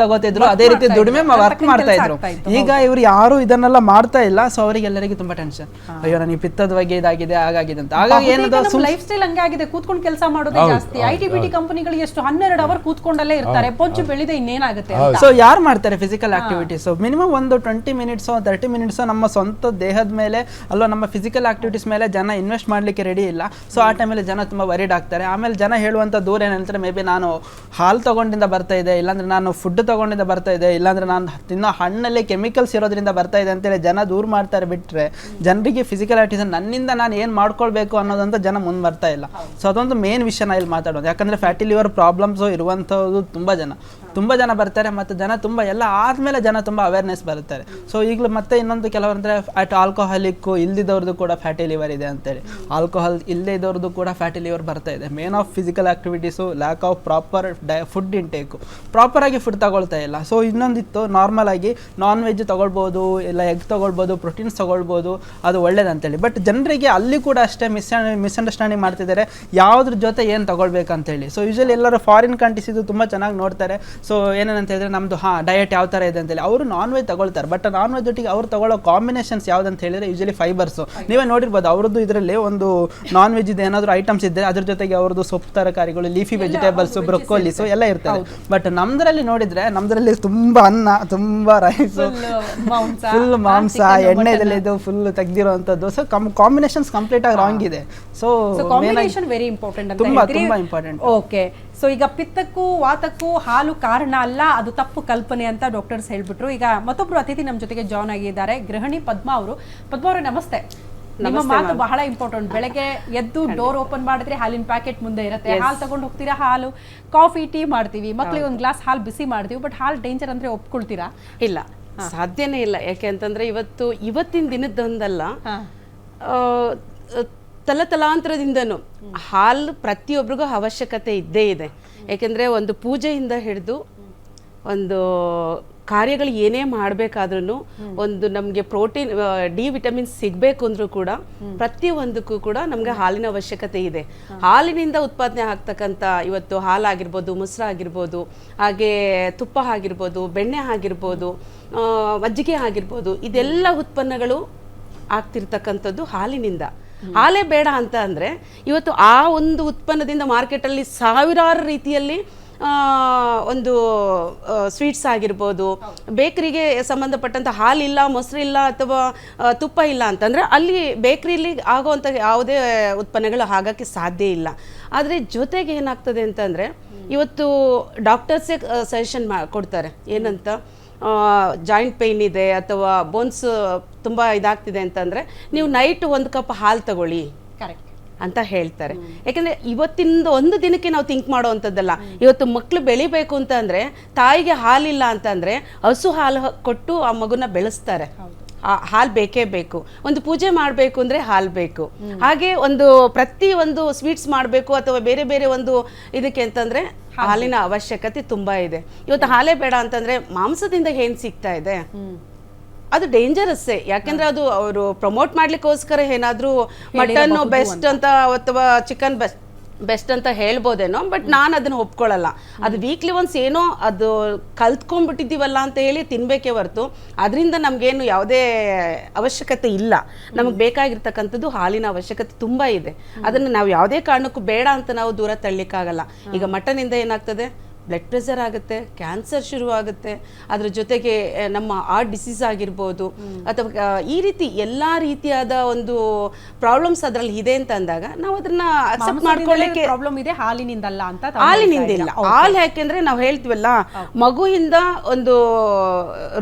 ತಗೋತಿದ್ರು. ಅದೇ ರೀತಿ ದುಡಿಮೆ ವರ್ಕ್ ಮಾಡ್ತಾ ಇದ್ರು. ಈಗ ಇವ್ರು ಯಾರು ಇದನ್ನೆಲ್ಲ ಮಾಡ್ತಾ ಇಲ್ಲ. ಸೊ ಅವರಿಗೆಲ್ಲರಿಗೂ ತುಂಬಾ ಟೆನ್ಷನ್ ಅಯ್ಯೋ ನನಗೆ ಪಿತ್ತದ ಬಗ್ಗೆ ಇದಾಗಿದೆ ಹಾಗಾಗಿದೆ ಅಂತ. ಹಾಗಾಗಿ ಏನದು ಲೈಫ್ ಸ್ಟೈಲ್ ಹಂಗೆ ಆಗಿದೆ. ಕೂತ್ಕೊಂಡು ಕೆಲಸ ಮಾಡೋದೇ ಜಾಸ್ತಿ. ಐ ಟಿ ಬಿ ಟಿ ಕಂಪನಿಗಳು ಎಷ್ಟು ಹನ್ನೆರಡು ಅವರ್ ಕೂತ್ಕೊಂಡಲ್ಲೇ ಇರ್ತಾರೆ. ಪೊಂಚು ಬೆಳೆದ ಇನ್ನೇನಾಗುತ್ತೆ ಅಂತ. ಸೊ ಯಾರು ಮಾಡ್ತಾರೆ ಫಿಸಿಕಲ್ ಆಕ್ಟಿವಿಟೀಸ್ ಮಿನಿಮಮ್ ಒಂದು ಟ್ವೆಂಟಿ ಮಿನಿಟ್ಸ್ ತರ್ಟಿ ಮಿನಿಟ್ಸ್ ನಮ್ಮ ಸ್ವಂತ ದೇಹದ ಮೇಲೆ ಅಲ್ವಾ ನಮ್ಮ ಫಿಸಿಕಲ್ ಆಕ್ಟಿವಿಟೀಸ್ ಮೇಲೆ ಜನ ಇನ್ವೆಸ್ಟ್ ಮಾಡ್ಲಿಕ್ಕೆ ರೆಡಿ ಇಲ್ಲ. ಸೊ ಆ ಟೈಮಲ್ಲಿ ಜನ ತುಂಬಾ ವರಿಡ್ ಆಗ್ತಾರೆ. ಆಮೇಲೆ ಜನ ಹೇಳುವಂತ ದೂರ ಏನಂತಾರೆ ಮೇ ಬಿ ನಾನು ಹಾಲು ತಗೊಂಡಿಂದ ಬರ್ತಾ ಇದೆ. ಇಲ್ಲಾಂದ್ರೆ ನಾನು ಫುಡ್ ತಗೊಂಡಿಂದ ಬರ್ತಾ ಇದೆ. ಇಲ್ಲಾಂದ್ರೆ ನಾನು ತಿನ್ನೋ ಹಣ್ಣಲ್ಲಿ ಕೆಮಿಕಲ್ಸ್ ಇರೋದ್ರಿಂದ ಬರ್ತಾ ಇದೆ ಅಂತೇಳಿ ಜನ ದೂರ ಮಾಡ್ತಾರೆ ಬಿಟ್ಟರೆ ಜನರಿಗೆ ಫಿಸಿಕಲ್ ಆರ್ಟಿಸನ್ ನನ್ನಿಂದ ನಾನು ಏನು ಮಾಡ್ಕೊಳ್ಬೇಕು ಅನ್ನೋದಂತ ಜನ ಮುಂದೆ ಬರ್ತಾ ಇಲ್ಲ. ಸೊ ಅದೊಂದು ಮೇನ್ ವಿಷಯ ನಾ ಇಲ್ಲಿ ಮಾತಾಡೋದು. ಯಾಕಂದ್ರೆ ಫ್ಯಾಟಿ ಲಿವರ್ ಪ್ರಾಬ್ಲಮ್ಸ್ ಇರುವಂಥದ್ದು ತುಂಬಾ ಜನ. ತುಂಬಾ ಜನ ಬರ್ತಾರೆ ಮತ್ತು ಜನ ತುಂಬ, ಎಲ್ಲ ಆದ್ಮೇಲೆ ಜನ ತುಂಬ ಅವೇರ್ನೆಸ್ ಬರುತ್ತಾರೆ. ಸೊ ಈಗಲೂ ಮತ್ತೆ ಇನ್ನೊಂದು ಕೆಲವರಂದ್ರೆ ಅಟ್ ಆಲ್ಕೋಹಾಲಿಕ್ಕು ಇಲ್ದಿದ್ದವ್ರದ್ದು ಕೂಡ ಫ್ಯಾಟಿ ಲಿವರ್ ಇದೆ ಅಂತೇಳಿ. ಆಲ್ಕೋಹಾಲ್ ಇಲ್ಲದೆ ಇದ್ದವ್ರದ್ದು ಕೂಡ ಫ್ಯಾಟಿ ಲಿವರ್ ಬರ್ತಾ ಇದೆ. Main of physical activities lack of proper diet food intake proper ಆಗಿ ಫುಡ್ ತಗೊಳ್ತಾ ಇಲ್ಲ. ಸೊ ಇನ್ನೊಂದಿತ್ತು ನಾರ್ಮಲ್ ಆಗಿ ನಾನ್ ವೆಜ್ ತೊಗೊಳ್ಬೋದು, ಇಲ್ಲ ಎಗ್ ತೊಗೊಳ್ಬೋದು ಪ್ರೋಟೀನ್ಸ್ ತೊಗೊಳ್ಬೋದು, ಅದು ಒಳ್ಳೇದಂತೇಳಿ ಬಟ್ ಜನರಿಗೆ ಅಲ್ಲಿ ಕೂಡ ಅಷ್ಟೇ ಮಿಸ್ ಮಿಸ್ಅಂಡರ್ಸ್ಟ್ಯಾಂಡಿಂಗ್ ಮಾಡ್ತಿದ್ದಾರೆ. ಯಾವುದ್ರ ಜೊತೆ ಏನು ತೊಗೊಳ್ಬೇಕಂತೇಳಿ. ಸೊ ಯೂಶಲಿ ಎಲ್ಲರೂ ಫಾರಿನ್ ಕಂಟ್ರೀಸ್ ಇದು ತುಂಬ ಚೆನ್ನಾಗಿ ನೋಡ್ತಾರೆ. ಸೊ ಏನೇನಂತ ಹೇಳಿದ್ರೆ ನಮ್ಮದು ಹಾ ಡಯಟ್ ಯಾವ ಥರ ಇದೆ ಅಂತೇಳಿ. ಅವರು ನಾನ್ ವೆಜ್ ತಗೊಳ್ತಾರೆ ಬಟ್ ನಾನ್ ವೆಜ್ ಜೊತೆಗೆ ಅವ್ರು ತಗೊಳ್ಳೋ ಕಾಂಬಿನೇಷನ್ಸ್ ಯಾವ್ದಂತ ಹೇಳಿದ್ರೆ ಯೂಶಲಿ ಫೈಬರ್ಸು ನೀವೇ ನೋಡಿರ್ಬೋದು ಅವ್ರದ್ದು ಇದರಲ್ಲಿ ಒಂದು ನಾನ್ ವೆಜ್ ಇದೆ ಏನಾದರೂ ಐಟಮ್ಸ್ ಇದ್ದರೆ ಅದ್ರ ಜೊತೆಗೆ ಅವ್ರದ್ದು ಸೊಪ್ಪು ತರಕಾರಿಗಳು ಲೀಫಿ ವೆಜಿಟೇಬಲ್ಸು ಬ್ರೊಕ್ಕೋಲಿಸು ಎಲ್ಲ ಇರ್ತದೆ. ಬಟ್ ನಮ್ದ್ರಲ್ಲಿ ನೋಡಿದ್ರೆ ನಮ್ದರಲ್ಲಿ ತುಂಬಾ ಅನ್ನ ತುಂಬಾ ರೈಸು ಫುಲ್ ಮಾಂಸ ಎಣ್ಣೆದಲ್ಲಿದ್ದು ಎಣ್ಣೆದಲ್ಲಿ ಇದು ಫುಲ್ ತೆಗ್ದಿರೋಂಥದ್ದು ಸೊ ಕಾಂಬಿನೇಷನ್ಸ್ ಕಂಪ್ಲೀಟ್ ಆಗಿ ರಾಂಗ್ ಇದೆ. ಸೊ ವೆರಿ ಇಂಪಾರ್ಟೆಂಟ್ ತುಂಬಾ ತುಂಬಾ ಇಂಪಾರ್ಟೆಂಟ್ ಓಕೆ ಸೊ ಈಗ ಪಿತ್ತಕ್ಕೂ ವಾತಕ್ಕೂ ಹಾಲು ಕಾರಣ ಅಲ್ಲ ಅದು ತಪ್ಪು ಕಲ್ಪನೆ ಅಂತ ಡಾಕ್ಟರ್ಸ್ ಹೇಳ್ಬಿಟ್ರು. ಈಗ ಮತ್ತೊಬ್ರು ಅತಿಥಿ ನಮ್ಮ ಜೊತೆಗೆ ಜಾಯ್ನ್ ಆಗಿದ್ದಾರೆ ಗೃಹಿಣಿ ಪದ್ಮಾ ಅವರು. ಪದ್ಮಾ ಅವರೇ ನಮಸ್ತೆ. ನಿಮ್ಮ ಮಾತು ಬಹಳ ಇಂಪಾರ್ಟೆಂಟ್ ಬೆಳಗ್ಗೆ ಎದ್ದು ಡೋರ್ ಓಪನ್ ಮಾಡಿದ್ರೆ ಹಾಲಿನ ಪ್ಯಾಕೆಟ್ ಮುಂದೆ ಇರುತ್ತೆ. ಹಾಲು ತಗೊಂಡು ಹೋಗ್ತೀರಾ? ಹಾಲು ಕಾಫಿ ಟೀ ಮಾಡ್ತೀವಿ. ಮಕ್ಳಿಗೆ ಒಂದು ಗ್ಲಾಸ್ ಹಾಲು ಬಿಸಿ ಮಾಡ್ತೀವಿ. ಬಟ್ ಹಾಲು ಡೇಂಜರ್ ಅಂದ್ರೆ ಒಪ್ಕೊಳ್ತೀರಾ? ಇಲ್ಲ. ಸಾಧ್ಯನೇ ಇಲ್ಲ. ಯಾಕೆ ಅಂತಂದ್ರೆ ಇವತ್ತು ಇವತ್ತಿನ ದಿನದಂದಲ್ಲ ತಲತಲಾಂತರದಿಂದನೂ ಹಾಲು ಪ್ರತಿಯೊಬ್ಬರಿಗೂ ಅವಶ್ಯಕತೆ ಇದ್ದೇ ಇದೆ. ಯಾಕೆಂದ್ರೆ ಒಂದು ಪೂಜೆಯಿಂದ ಹಿಡಿದು ಒಂದು ಕಾರ್ಯಗಳು ಏನೇ ಮಾಡಬೇಕಾದ್ರೂ ಒಂದು ನಮಗೆ ಪ್ರೋಟೀನ್ ಡಿ ವಿಟಮಿನ್ ಸಿಗಬೇಕು ಅಂದ್ರೂ ಕೂಡ ಪ್ರತಿಯೊಂದಕ್ಕೂ ಕೂಡ ನಮಗೆ ಹಾಲಿನ ಅವಶ್ಯಕತೆ ಇದೆ. ಹಾಲಿನಿಂದ ಉತ್ಪಾದನೆ ಆಗ್ತಕ್ಕಂಥ ಇವತ್ತು ಹಾಲಾಗಿರ್ಬೋದು ಮೊಸರಾಗಿರ್ಬೋದು ಹಾಗೆ ತುಪ್ಪ ಆಗಿರ್ಬೋದು, ಬೆಣ್ಣೆ ಆಗಿರ್ಬೋದು ಮಜ್ಜಿಗೆ ಆಗಿರ್ಬೋದು, ಇದೆಲ್ಲ ಉತ್ಪನ್ನಗಳು ಆಗ್ತಿರ್ತಕ್ಕಂಥದ್ದು ಹಾಲಿನಿಂದ. ಹಾಲೇ ಬೇಡ ಅಂತ ಅಂದರೆ ಇವತ್ತು ಆ ಒಂದು ಉತ್ಪನ್ನದಿಂದ ಮಾರ್ಕೆಟಲ್ಲಿ ಸಾವಿರಾರು ರೀತಿಯಲ್ಲಿ ಒಂದು ಸ್ವೀಟ್ಸ್ ಆಗಿರ್ಬೋದು, ಬೇಕ್ರಿಗೆ ಸಂಬಂಧಪಟ್ಟಂಥ ಹಾಲಿಲ್ಲ, ಮೊಸರಿಲ್ಲ ಅಥವಾ ತುಪ್ಪ ಇಲ್ಲ ಅಂತಂದರೆ ಅಲ್ಲಿ ಬೇಕ್ರಿಲಿ ಆಗುವಂಥ ಯಾವುದೇ ಉತ್ಪನ್ನಗಳು ಆಗೋಕ್ಕೆ ಸಾಧ್ಯ ಇಲ್ಲ. ಆದರೆ ಜೊತೆಗೆ ಏನಾಗ್ತದೆ ಅಂತಂದರೆ, ಇವತ್ತು ಡಾಕ್ಟರ್ಸೇ ಸಜೆಷನ್ ಮಾ, ಕೊಡ್ತಾರೆ. ಏನಂತ? ಜಾಯಿಂಟ್ ಪೇಯ್ನ್ ಇದೆ ಅಥವಾ ಬೋನ್ಸ್ ತುಂಬ ಇದಾಗ್ತಿದೆ ಅಂತಂದರೆ ನೀವು ನೈಟ್ ಒಂದು ಕಪ್ ಹಾಲು ತಗೊಳ್ಳಿ ಕರೆಕ್ಟ್ ಅಂತ ಹೇಳ್ತಾರೆ. ಯಾಕಂದ್ರೆ ಇವತ್ತಿಂದ ಒಂದು ದಿನಕ್ಕೆ ನಾವು ಥಿಂಕ್ ಮಾಡುವಂಥದ್ದಲ್ಲ. ಇವತ್ತು ಮಕ್ಕಳು ಬೆಳಿಬೇಕು ಅಂತ ಅಂದರೆ ತಾಯಿಗೆ ಹಾಲಿಲ್ಲ ಅಂತಂದ್ರೆ ಹಸು ಹಾಲು ಕೊಟ್ಟು ಆ ಮಗುನ ಬೆಳೆಸ್ತಾರೆ. ಆ ಹಾಲು ಬೇಕೇ ಬೇಕು. ಒಂದು ಪೂಜೆ ಮಾಡಬೇಕು ಅಂದರೆ ಹಾಲು ಬೇಕು. ಹಾಗೆ ಒಂದು ಪ್ರತಿ ಒಂದು ಸ್ವೀಟ್ಸ್ ಮಾಡಬೇಕು ಅಥವಾ ಬೇರೆ ಬೇರೆ ಒಂದು ಇದಕ್ಕೆ ಅಂತಂದ್ರೆ ಹಾಲಿನ ಅವಶ್ಯಕತೆ ತುಂಬಾ ಇದೆ. ಇವತ್ತು ಹಾಲೇ ಬೇಡ ಅಂತಂದ್ರೆ ಮಾಂಸದಿಂದ ಏನ್ ಸಿಗ್ತಾ ಇದೆ? ಅದು ಡೇಂಜರಸ್ಸೇ ಯಾಕಂದ್ರೆ ಅದು ಅವರು ಪ್ರಮೋಟ್ ಮಾಡ್ಲಿಕ್ಕೋಸ್ಕರ ಏನಾದ್ರೂ ಮಟನ್ ಬೆಸ್ಟ್ ಅಂತ. ಅಥವಾ ಚಿಕನ್ ಬೆಸ್ಟ್ ಬೆಸ್ಟ್ ಅಂತ ಹೇಳ್ಬೋದೇನೋ ಬಟ್ ನಾನು ಅದನ್ನ ಒಪ್ಕೊಳ್ಳಲ್ಲ. ಅದು ವೀಕ್ಲಿ ಒನ್ಸ್ ಏನೋ ಅದು ಕಲ್ತ್ಕೊಂಡ್ಬಿಟ್ಟಿದ್ದೀವಲ್ಲ ಅಂತ ಹೇಳಿ ತಿನ್ಬೇಕೇ ಹೊರತು. ಅದರಿಂದ ನಮಗೇನು ಯಾವುದೇ ಅವಶ್ಯಕತೆ ಇಲ್ಲ. ನಮಗೆ ಬೇಕಾಗಿರ್ತಕ್ಕಂಥದ್ದು ಹಾಲಿನ ಅವಶ್ಯಕತೆ ತುಂಬ ಇದೆ. ಅದನ್ನು ನಾವು ಯಾವುದೇ ಕಾರಣಕ್ಕೂ ಬೇಡ ಅಂತ ನಾವು ದೂರ ತಳ್ಳಿಕ್ಕಾಗಲ್ಲ. ಈಗ ಮಟನಿಂದ ಏನಾಗ್ತದೆ? ಬ್ಲಡ್ ಪ್ರೆಷರ್ ಆಗುತ್ತೆ ಕ್ಯಾನ್ಸರ್ ಶುರುವಾಗುತ್ತೆ ಅದರ ಅದ್ರ ಜೊತೆಗೆ ನಮ್ಮ ಹಾರ್ಟ್ ಡಿಸೀಸ್ ಆಗಿರ್ಬೋದು ಅಥವಾ ಈ ರೀತಿ ಎಲ್ಲಾ ರೀತಿಯಾದ ಒಂದು ಪ್ರಾಬ್ಲಮ್ಸ್ ಅದರಲ್ಲಿ ಇದೆ ಅಂತ ಅಂದಾಗ ನಾವು ಅದನ್ನ ಅಕ್ಸೆಪ್ಟ್ ಮಾಡ್ಕೊಳ್ಳಿಕ್ಕೆ ಪ್ರಾಬ್ಲಮ್ ಇದೆ ಹಾಲಿನಿಂದಲ್ಲ ಅಂತ ತಾವು ಹಾಲಿನಿಂದ ಇಲ್ಲ ಇದ್ದೀರಾ. ಹಾಲು ಯಾಕೆಂದ್ರೆ ನಾವು ಹೇಳ್ತೀವಲ್ಲ ಮಗುವಿಂದ ಒಂದು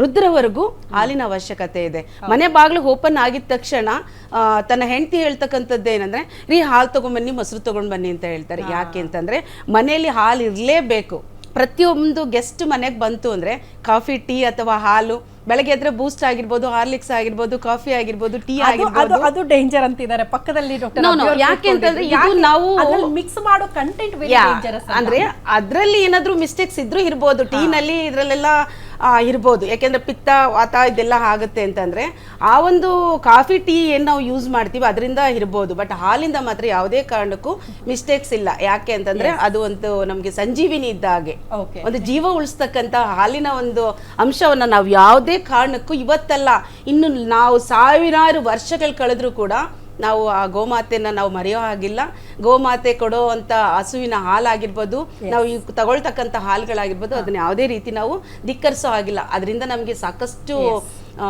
ರುದ್ರವರೆಗೂ ಹಾಲಿನ ಅವಶ್ಯಕತೆ ಇದೆ. ಮನೆ ಬಾಗಿಲು ಓಪನ್ ಆಗಿದ ತಕ್ಷಣ ಆ, ತನ್ನ ಹೆಂಡತಿ ಹೇಳ್ತಕ್ಕಂಥದ್ದು ಏನಂದ್ರೆ ರೀ ಹಾಲು ತಗೊಂಡ್ಬನ್ನಿ ಮೊಸರು ತಗೊಂಡ್ ಬನ್ನಿ ಅಂತ ಹೇಳ್ತಾರೆ. ಯಾಕೆ ಅಂತಂದ್ರೆ ಮನೆಯಲ್ಲಿ ಹಾಲು ಇರಲೇಬೇಕು. ಪ್ರತಿಯೊಂದು ಗೆಸ್ಟ್ ಮನೆಗೆ ಬಂತು ಅಂದ್ರೆ ಕಾಫಿ ಟೀ ಅಥವಾ ಹಾಲು ಬೆಳಗ್ಗೆ ಎದ್ರೆ ಬೂಸ್ಟ್ ಆಗಿರ್ಬೋದು ಹಾರ್ಲಿಕ್ಸ್ ಆಗಿರ್ಬೋದು ಕಾಫಿ ಆಗಿರ್ಬೋದು ಟೀ ಆಗಿರ್ಬೋದು. ಅದು ಡೇಂಜರ್ ಅಂತಿದ್ದಾರೆ. ಪಕ್ಕದಲ್ಲಿ ಡಾಕ್ಟರ್ ಯಾಕೆ ಅಂತಂದ್ರೆ ಇದು ನಾವು- ಮಿಕ್ಸ್ ಮಾಡೋ ಕಂಟೆಂಟ್ ಅಂದ್ರೆ ಅದ್ರಲ್ಲಿ ಏನಾದ್ರೂ ಮಿಸ್ಟೇಕ್ಸ್ ಇದ್ರೂ ಇರ್ಬೋದು. ಟೀನಲ್ಲಿ ಇದ್ರಲ್ಲೆಲ್ಲ ಇರ್ಬೋದು. ಯಾಕೆಂದ್ರೆ ಪಿತ್ತ ವಾತ ಇದೆಲ್ಲ ಆಗುತ್ತೆ ಅಂತಂದರೆ ಆ ಒಂದು ಕಾಫಿ ಟೀ ಏನು ನಾವು ಯೂಸ್ ಮಾಡ್ತೀವಿ ಅದರಿಂದ ಇರ್ಬೋದು. ಬಟ್ ಹಾಲಿಂದ ಮಾತ್ರ ಯಾವುದೇ ಕಾರಣಕ್ಕೂ ಮಿಸ್ಟೇಕ್ಸ್ ಇಲ್ಲ. ಯಾಕೆ ಅಂತಂದರೆ ಅದು ಒಂದು ನಮಗೆ ಸಂಜೀವಿನಿ ಇದ್ದ ಹಾಗೆ. ಓಕೆ ಒಂದು ಜೀವ ಉಳಿಸ್ತಕ್ಕಂಥ ಹಾಲಿನ ಒಂದು ಅಂಶವನ್ನು ನಾವು ಯಾವುದೇ ಕಾರಣಕ್ಕೂ ಇವತ್ತಲ್ಲ ಇನ್ನು ನಾವು ಸಾವಿರಾರು ವರ್ಷಗಳು ಕಳೆದ್ರೂ ಕೂಡ ನಾವು ಆ ಗೋಮಾತೆನ ನಾವು ಮರೆಯೋ ಹಾಗಿಲ್ಲ. ಗೋಮಾತೆ ಕೊಡೋ ಅಂತ ಹಸುವಿನ ಹಾಲಾಗಿರ್ಬೋದು ನಾವು ಈ ತಗೊಳ್ತಕ್ಕಂತ ಹಾಲುಗಳಾಗಿರ್ಬೋದು ಅದನ್ನ ಯಾವುದೇ ರೀತಿ ನಾವು ಧಿಕ್ಕರಿಸೋ ಹಾಗಿಲ್ಲ. ಅದರಿಂದ ನಮಗೆ ಸಾಕಷ್ಟು ಆ,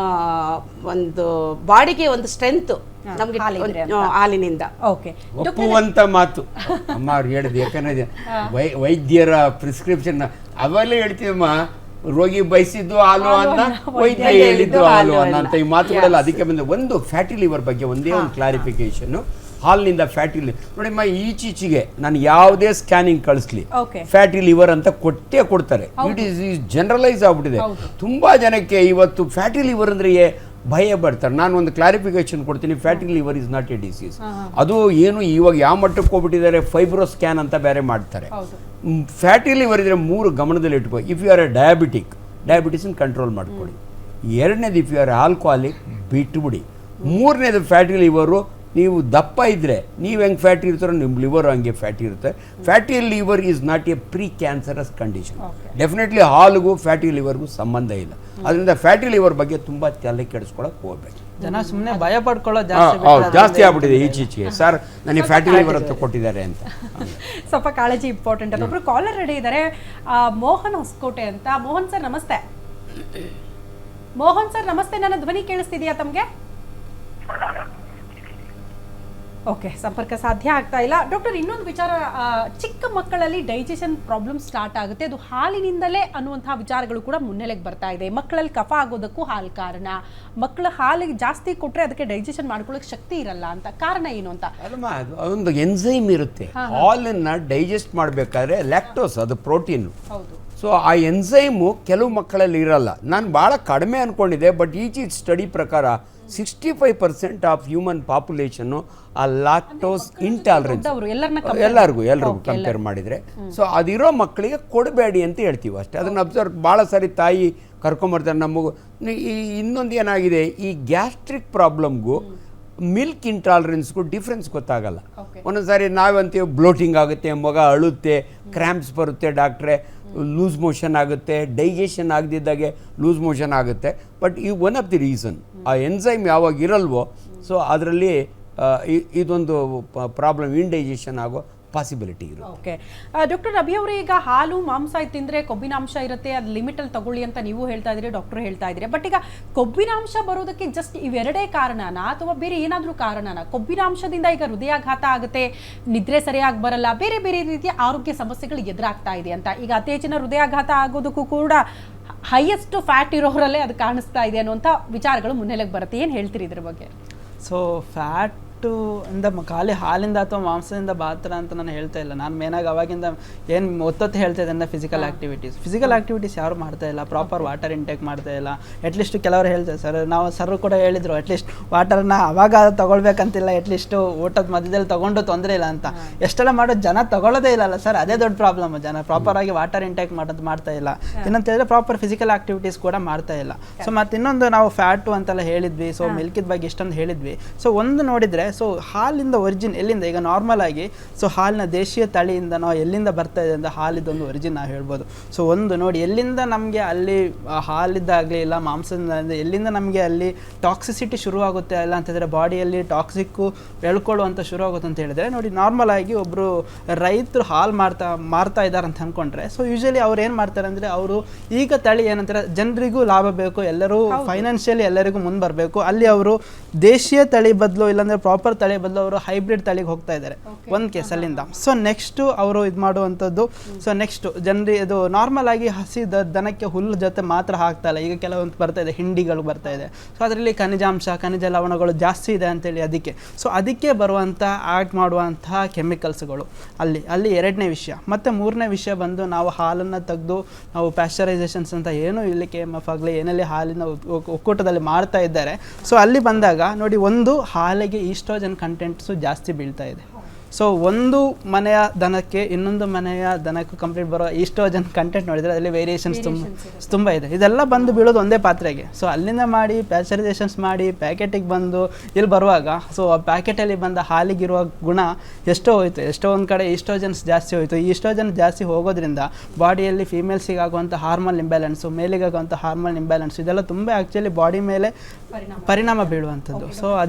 ಒಂದು ಬಾಡಿಗೆ ಒಂದು ಸ್ಟ್ರೆಂತ್ ನಮಗೆ ಹಾಲಿನಿಂದ. ಓಕೆ ಒಪ್ಪುವಂತ ಮಾತು. ಅಮ್ಮ ಅವ್ರು ಹೇಳಿದ್ರು ಯಾಕಂದ್ರೆ ವೈದ್ಯರ ಪ್ರಿಸ್ಕ್ರಿಪ್ಷನ್ ಅವೆಲ್ಲ ಹೇಳ್ತೀವಮ್ಮ. ರೋಗಿ ಬಯಸಿದ್ದು ಹಾಲು ಅನ್ನ ವೈದ್ಯ ಹೇಳಿದ್ದು ಹಾಲು ಅನ್ನ ಅಂತ ಈ ಮಾತುಗಳೆಲ್ಲ ಅದಕ್ಕೆ ಬಂದ ಒಂದು ಫ್ಯಾಟಿ ಲಿವರ್ ಬಗ್ಗೆ ಒಂದೇ ಒಂದು ಕ್ಲಾರಿಫಿಕೇಶನ್ ಹಾಲ್ನಿಂದ ಫ್ಯಾಟಿ ಲಿವರ್ ನೋಡಿಮ್ಮ ಈಚೀಚೆಗೆ ನಾನು ಯಾವುದೇ ಸ್ಕ್ಯಾನಿಂಗ್ ಕಳಿಸ್ಲಿ. ಫ್ಯಾಟಿ ಲಿವರ್ ಅಂತ ಕೊಟ್ಟೇ ಕೊಡ್ತಾರೆ. ಇಟ್ ಈಸ್ ಜನರಲೈಸ್ ಆಗ್ಬಿಟ್ಟಿದೆ. ತುಂಬಾ ಜನಕ್ಕೆ ಇವತ್ತು ಫ್ಯಾಟಿ ಲಿವರ್ ಅಂದ್ರೆ ಭಯ ಬರ್ತಾರೆ. ನಾನು ಒಂದು ಕ್ಲಾರಿಫಿಕೇಶನ್ ಕೊಡ್ತೀನಿ fatty liver is not a disease ಅದು ಏನು ಇವಾಗ ಯಾವ ಮಟ್ಟಕ್ಕೆ ಹೋಗ್ಬಿಟ್ಟಿದ್ದಾರೆ? ಫೈಬ್ರೋ ಸ್ಕ್ಯಾನ್ ಅಂತ ಬೇರೆ ಮಾಡ್ತಾರೆ. ಫ್ಯಾಟಿ ಲಿವರ್ ಇದ್ರೆ ಮೂರು ಗಮನದಲ್ಲಿ ಇಟ್ಕೋ. If you are a diabetic ಡಯಾಬಿಟಿಸನ್ control ಮಾಡ್ಕೊಳ್ಳಿ. ಎರಡನೇದು ಇಫ್ ಯು ಆರ್ ಆಲ್ಕೋಹಾಲಿಕ್ ಬಿಟ್ಬಿಡಿ. ಮೂರನೇದು ಫ್ಯಾಟಿ ಲಿವರು ನೀವು ದಪ್ಪ ಇದ್ದರೆ ನೀವು ಹೆಂಗೆ ಫ್ಯಾಟಿ ಇರ್ತಾರೋ ನಿಮ್ಮ ಲಿವರ್ ಹಂಗೆ ಫ್ಯಾಟಿ ಇರುತ್ತೆ. Fatty liver is not a pre cancerous condition definitely ಹಾಲಿಗೂ fatty ಲಿವರ್ಗೂ ಸಂಬಂಧ ಇಲ್ಲ. ಅದರಿಂದ ಫ್ಯಾಟಿ ಲಿವರ್ ಬಗ್ಗೆ ತುಂಬ ತಲೆ ಕೆಡಿಸ್ಕೊಳಕ್ಕೆ ಹೋಗ್ಬೇಕು ಜನ ಸುಮ್ಮನೆ ಭಯ ಪಡ್ಕೊಳ್ಳೋ ಜಾಸ್ತಿ ಜಾಸ್ತಿ ಆಗ್ಬಿಟ್ಟಿದೆ ಈಚೀಚೆಗೆ. ಸರ್ ನನಗೆ ಫ್ಯಾಟಿ ಲಿವರ್ ಅಂತ ಕೊಟ್ಟಿದ್ದಾರೆ ಅಂತ. ಸ್ವಲ್ಪ ಕಾಳಜಿ ಇಂಪಾರ್ಟೆಂಟ್ ಅಂತ ಒಬ್ರು ಕಾಲರ್ ರೆಡಿ ಇದ್ದಾರೆ ಮೋಹನ್ ಹೊಸಕೋಟೆ ಅಂತ. ಮೋಹನ್ ಸರ್ ನಮಸ್ತೆ. ಮೋಹನ್ ಸರ್ ನಮಸ್ತೆ. ನನ್ನ ಧ್ವನಿ ಕೇಳಿಸ್ತಿದ್ಯಾ ತಮ್ಗೆ? ಓಕೆ ಸಂಪರ್ಕ ಸಾಧ್ಯ ಆಗ್ತಾ ಇಲ್ಲ. ಡಾಕ್ಟರ್ ಇನ್ನೊಂದು ವಿಚಾರ ಚಿಕ್ಕ ಮಕ್ಕಳಲ್ಲಿ ಡೈಜೆಷನ್ ಪ್ರಾಬ್ಲಮ್ ಸ್ಟಾರ್ಟ್ ಆಗುತ್ತೆ. ಅದು ಹಾಲಿನಿಂದಲೇ ಅನ್ನುವಂತಹ ವಿಚಾರಗಳು ಕೂಡ ಮುನ್ನೆಲೆಗೆ ಬರ್ತಾ ಇದೆ. ಮಕ್ಕಳಲ್ಲಿ ಕಫ ಆಗೋದಕ್ಕೂ ಹಾಲು ಕಾರಣ. ಮಕ್ಕಳ ಹಾಲಿಗೆ ಜಾಸ್ತಿ ಕೊಟ್ಟರೆ ಅದಕ್ಕೆ ಡೈಜೆಷನ್ ಮಾಡ್ಕೊಳ್ಳೋಕೆ ಶಕ್ತಿ ಇರಲ್ಲ ಅಂತ. ಕಾರಣ ಏನು ಅಂತ? ಒಂದು ಎನ್ಸೈಮ್ ಇರುತ್ತೆ. ಹಾಲನ್ನು ಡೈಜೆಸ್ಟ್ ಮಾಡಬೇಕಾದ್ರೆ ಲ್ಯಾಕ್ಟೋಸ್ ಅದು ಪ್ರೋಟೀನ್ ಹೌದು. ಸೊ ಆ ಎನ್ಸೈಮು ಕೆಲವು ಮಕ್ಕಳಲ್ಲಿ ಇರಲ್ಲ. ನಾನು ಭಾಳ ಕಡಿಮೆ ಅಂದ್ಕೊಂಡಿದ್ದೆ ಬಟ್ ಈಚೀಚ್ ಸ್ಟಡಿ ಪ್ರಕಾರ sixty five percent of human population ಆ ಲ್ಯಾಕ್ಟೋಸ್ ಇಂಟಾಲರೆನ್ಸ್ ಎಲ್ಲರಿಗೂ ಎಲ್ಲರಿಗೂ ಕಂಪೇರ್ ಮಾಡಿದರೆ. ಸೊ ಅದಿರೋ ಮಕ್ಕಳಿಗೆ ಕೊಡಬೇಡಿ ಅಂತ ಹೇಳ್ತೀವಿ ಅಷ್ಟೇ. ಅದನ್ನು ಅಬ್ಸರ್ವ್ ಭಾಳ ಸಾರಿ ತಾಯಿ ಕರ್ಕೊಂಬರ್ತಾರೆ ನಮಗೂ ಈ ಇನ್ನೊಂದು ಏನಾಗಿದೆ ಈ ಗ್ಯಾಸ್ಟ್ರಿಕ್ ಪ್ರಾಬ್ಲಮ್ಗೂ ಮಿಲ್ಕ್ ಇಂಟಾಲರೆನ್ಸ್ಗೂ ಡಿಫ್ರೆನ್ಸ್ ಗೊತ್ತಾಗಲ್ಲ. ಒಂದೊಂದು ಸಾರಿ ನಾವಂತೀವಿ ಬ್ಲೋಟಿಂಗ್ ಆಗುತ್ತೆ ಮಗ ಅಳುತ್ತೆ ಕ್ರ್ಯಾಂಪ್ಸ್ ಬರುತ್ತೆ ಡಾಕ್ಟ್ರೆ ಲೂಸ್ ಮೋಷನ್ ಆಗುತ್ತೆ ಡೈಜೆಷನ್ ಆಗದಿದ್ದಾಗೆ ಲೂಸ್ ಮೋಷನ್ ಆಗುತ್ತೆ. ಬಟ್ ಈ ಒನ್ ಆಫ್ ದಿ ರೀಸನ್ ಆ ಎನ್ಸೈಮ್ ಯಾವಾಗ ಇರಲ್ವೋ ಸೊ ಅದರಲ್ಲಿ ಇದೊಂದು ಪ್ರಾಬ್ಲಮ್ ಇಂಡೈಜೆಷನ್ ಆಗೋ ಪಾಸಿಬಿಲಿಟಿ ಇರುತ್ತೆ. ಓಕೆ ಡಾಕ್ಟರ್ ಅಭಿ ಅವರು, ಈಗ ಹಾಲು, ಮಾಂಸ ತಿಂದರೆ ಕೊಬ್ಬಿನಾಂಶ ಇರುತ್ತೆ, ಅದು ಲಿಮಿಟಲ್ಲಿ ತಗೊಳ್ಳಿ ಅಂತ ನೀವು ಹೇಳ್ತಾ ಇದ್ದೀರಿ ಡಾಕ್ಟರ್ ಹೇಳ್ತಾ ಇದ್ದೀರಿ. ಬಟ್ ಈಗ ಕೊಬ್ಬಿನಾಂಶ ಬರೋದಕ್ಕೆ ಜಸ್ಟ್ ಇವೆರಡೇ ಕಾರಣನಾ? ಅಥವಾ ಬೇರೆ ಏನಾದರೂ ಕಾರಣನಾ? ಕೊಬ್ಬಿನಾಂಶದಿಂದ ಈಗ ಹೃದಯಾಘಾತ ಆಗುತ್ತೆ, ನಿದ್ರೆ ಸರಿಯಾಗಿ ಬರಲ್ಲ, ಬೇರೆ ಬೇರೆ ರೀತಿಯ ಆರೋಗ್ಯ ಸಮಸ್ಯೆಗಳು ಎದುರಾಗ್ತಾ ಇದೆ ಅಂತ. ಈಗ ಅತಿ ಹೆಚ್ಚಿನ ಹೃದಯಾಘಾತ ಆಗೋದಕ್ಕೂ ಕೂಡ ಹೈಯೆಸ್ಟ್ ಫ್ಯಾಟ್ ಇರೋರಲ್ಲೇ ಅದು ಕಾಣಿಸ್ತಾ ಇದೆ ಅನ್ನುವಂಥ ವಿಚಾರಗಳು ಮುನ್ನೆಲೆಗೆ ಬರುತ್ತೆ. ಏನು ಹೇಳ್ತೀರಿ ಇದ್ರ ಬಗ್ಗೆ? ಸೊ ಫ್ಯಾಟು ಇಂದ ಮ- ಖಾಲಿ ಹಾಲಿಂದ ಅಥವಾ ಮಾಂಸದಿಂದ ಬಾತ್ರ ಅಂತ ನಾನು ಹೇಳ್ತಾ ಇಲ್ಲ. ನಾನು ಮೇನಾಗಿ ಅವಾಗಿಂದ ಏನು ಒತ್ತೊತ್ತು ಹೇಳ್ತಾ ಇದ್ದೆ ಅಂದರೆ ಫಿಸಿಕಲ್ ಆ್ಯಕ್ಟಿವಿಟೀಸ್ ಫಿಸಿಕಲ್ ಆ್ಯಕ್ಟಿವಿಟೀಸ್ ಯಾರು ಮಾಡ್ತಾ ಇಲ್ಲ. ಪ್ರಾಪರ್ ವಾಟರ್ ಇಂಟೇಕ್ ಮಾಡ್ತಾ ಇಲ್ಲ. ಅಟ್ಲೀಸ್ಟ್ ಕೆಲವರು ಹೇಳ್ತಾರೆ ಸರ್ ನಾವು ಸರ್ ಕೂಡ ಹೇಳಿದರು ಅಟ್ಲೀಸ್ಟ್ ವಾಟರ್ನ ಅವಾಗ ತಗೊಳ್ಬೇಕಂತಿಲ್ಲ ಅಟ್ಲೀಸ್ಟು ಊಟದ ಮಧ್ಯದಲ್ಲಿ ತಗೊಂಡು ತೊಂದರೆ ಇಲ್ಲ ಅಂತ. ಎಷ್ಟೆಲ್ಲ ಮಾಡೋದು ಜನ ತಗೊಳ್ಳೋದೇ ಇಲ್ಲಲ್ಲ ಸರ್ ಅದೇ ದೊಡ್ಡ ಪ್ರಾಬ್ಲಮ್ ಜನ ಪ್ರಾಪರ್ ಆಗಿ ವಾಟರ್ ಇಂಟೇಕ್ ಮಾಡೋದು ಮಾಡ್ತಾ ಇಲ್ಲ. ಏನಂತ ಹೇಳಿದ್ರೆ ಪ್ರಾಪರ್ ಫಿಸಿಕಲ್ ಆಕ್ಟಿವಿಟೀಸ್ ಕೂಡ ಮಾಡ್ತಾ ಇಲ್ಲ. ಸೊ ಮತ್ತೆ ಇನ್ನೊಂದು ನಾವು ಫ್ಯಾಟು ಅಂತೆಲ್ಲ ಹೇಳಿದ್ವಿ. ಸೊ ಮಿಲ್ಕಿದ ಬಗ್ಗೆ ಇಷ್ಟೊಂದು ಹೇಳಿದ್ವಿ. ಸೊ ಒಂದು ನೋಡಿದ್ರೆ ಸೊ ಹಾಲಿಂದ ಒರಿಜಿನ್ ಎಲ್ಲಿಂದ? ಈಗ ನಾರ್ಮಲ್ ಆಗಿ ಸೊ ಹಾಲಿನ ದೇಶೀಯ ತಳಿಯಿಂದ ನಾವು ಎಲ್ಲಿಂದ ಬರ್ತಾ ಇದೆ ಅಂತ ಹಾಲಿದೊಂದು ಒರಿಜಿನ್ ನಾವು ಹೇಳ್ಬೋದು. ಸೊ ಒಂದು ನೋಡಿ ಎಲ್ಲಿಂದ ನಮಗೆ ಅಲ್ಲಿ ಹಾಲಿದ್ದಾಗಲಿ ಇಲ್ಲ ಮಾಂಸದಿಂದ ಎಲ್ಲಿಂದ ನಮಗೆ ಅಲ್ಲಿ ಟಾಕ್ಸಿಸಿಟಿ ಶುರುವಾಗುತ್ತೆ ಇಲ್ಲ ಅಂತಂದರೆ ಬಾಡಿಯಲ್ಲಿ ಟಾಕ್ಸಿಕ್ಕು ಎಳ್ಕೊಳ್ಳುವಂಥ ಶುರು ಆಗುತ್ತೆ ಅಂತ ಹೇಳಿದ್ರೆ ನೋಡಿ ನಾರ್ಮಲ್ ಆಗಿ ಒಬ್ಬರು ರೈತರು ಹಾಲು ಮಾರ್ತಾ ಮಾರ್ತಾ ಇದ್ದಾರೆ ಅಂತ ಅಂದ್ಕೊಂಡ್ರೆ ಸೊ ಯೂಶಲಿ ಅವ್ರು ಏನು ಮಾಡ್ತಾರೆ ಅಂದರೆ ಅವರು ಈಗ ತಳಿ ಏನಂತಾರೆ ಜನರಿಗೂ ಲಾಭ ಬೇಕು ಎಲ್ಲರೂ ಫೈನಾನ್ಷಿಯಲಿ ಎಲ್ಲರಿಗೂ ಮುಂದೆ ಬರಬೇಕು ಅಲ್ಲಿ ಅವರು ದೇಶೀಯ ತಳಿ ಬದಲು ಇಲ್ಲಾಂದ್ರೆ ಪ್ರಾಪರ್ ತಳಿ ಬದಲು ಅವರು ಹೈಬ್ರಿಡ್ ತಳಿಗೆ ಹೋಗ್ತಾ ಇದ್ದಾರೆ. ಒಂದು ಕೇಸಲ್ಲಿಂದ ಸೊ ನೆಕ್ಸ್ಟು ಅವರು ಇದು ಮಾಡುವಂಥದ್ದು ಸೊ ನೆಕ್ಸ್ಟು ಜನರಿ ಇದು ನಾರ್ಮಲ್ ಆಗಿ ಹಸಿ ದನಕ್ಕೆ ಹುಲ್ಲು ಜೊತೆ ಮಾತ್ರ ಹಾಕ್ತಾ ಇಲ್ಲ. ಈಗ ಕೆಲವೊಂದು ಬರ್ತಾ ಇದೆ ಹಿಂಡಿಗಳು ಬರ್ತಾ ಇದೆ. ಸೊ ಅದರಲ್ಲಿ ಖನಿಜಾಂಶ ಖನಿಜ ಲವಣಗಳು ಜಾಸ್ತಿ ಇದೆ ಅಂತೇಳಿ ಅದಕ್ಕೆ. ಸೊ ಅದಕ್ಕೆ ಬರುವಂಥ ಆ್ಯಡ್ ಮಾಡುವಂತಹ ಕೆಮಿಕಲ್ಸ್ಗಳು ಅಲ್ಲಿ ಅಲ್ಲಿ ಎರಡನೇ ವಿಷಯ. ಮತ್ತು ಮೂರನೇ ವಿಷಯ ಬಂದು ನಾವು ಹಾಲನ್ನು ತೆಗೆದು ನಾವು ಪ್ಯಾಶ್ಚರೈಸೇಷನ್ಸ್ ಅಂತ ಏನು ಇಲ್ಲಿ ಕೆ ಎಂ ಎಫ್ ಆಗಲಿ ಏನಲ್ಲಿ ಹಾಲಿನ ಒಕ್- ಒಕ್- ಒಕ್ಕೂಟದಲ್ಲಿ ಮಾಡ್ತಾ ಇದ್ದಾರೆ. ಸೊ ಅಲ್ಲಿ ಬಂದಾಗ ನೋಡಿ ಒಂದು ಹಾಲಿಗೆ ಈಸ್ಟ್ರೋಜನ್ ಕಂಟೆಂಟ್ಸು ಜಾಸ್ತಿ ಬೀಳ್ತಾ ಇದೆ. ಸೊ ಒಂದು ಮನೆಯ ದನಕ್ಕೆ ಇನ್ನೊಂದು ಮನೆಯ ದನಕ್ಕೂ ಕಂಪ್ಲೀಟ್ ಬರೋ ಈಸ್ಟ್ರೋಜನ್ ಕಂಟೆಂಟ್ ನೋಡಿದರೆ ಅದರಲ್ಲಿ ವೇರಿಯೇಷನ್ಸ್ ತುಂಬ ತುಂಬ ಇದೆ. ಇದೆಲ್ಲ ಬಂದು ಬೀಳೋದು ಒಂದೇ ಪಾತ್ರೆಗೆ. ಸೊ ಅಲ್ಲಿಂದ ಮಾಡಿ ಪ್ಯಾಚರೈಸೇಷನ್ಸ್ ಮಾಡಿ ಪ್ಯಾಕೆಟಿಗೆ ಬಂದು ಇಲ್ಲಿ ಬರುವಾಗ ಸೊ ಆ ಪ್ಯಾಕೆಟಲ್ಲಿ ಬಂದ ಹಾಲಿಗಿರುವ ಗುಣ ಎಷ್ಟೋ ಹೋಯ್ತು. ಎಷ್ಟೋ ಒಂದು ಕಡೆ ಈಸ್ಟ್ರೋಜನ್ಸ್ ಜಾಸ್ತಿ ಹೋಯಿತು. ಈಸ್ಟ್ರೋಜನ್ ಜಾಸ್ತಿ ಹೋಗೋದ್ರಿಂದ ಬಾಡಿಯಲ್ಲಿ ಫೀಮೇಲ್ಸಿಗೆ ಆಗುವಂಥ ಹಾರ್ಮೋನ್ ಇಂಬ್ಯಾಲೆನ್ಸು ಮೇಲಿಗೆ ಆಗುವಂಥ ಹಾರ್ಮೋನ್ ಇಂಬ್ಯಾಲೆನ್ಸ್ ಇದೆಲ್ಲ ತುಂಬ ಆ್ಯಕ್ಚುಲಿ ಬಾಡಿ ಮೇಲೆ ಪರಿಣಾಮ. ಬೀಳುವಂಥದ್ದು. ಸೊ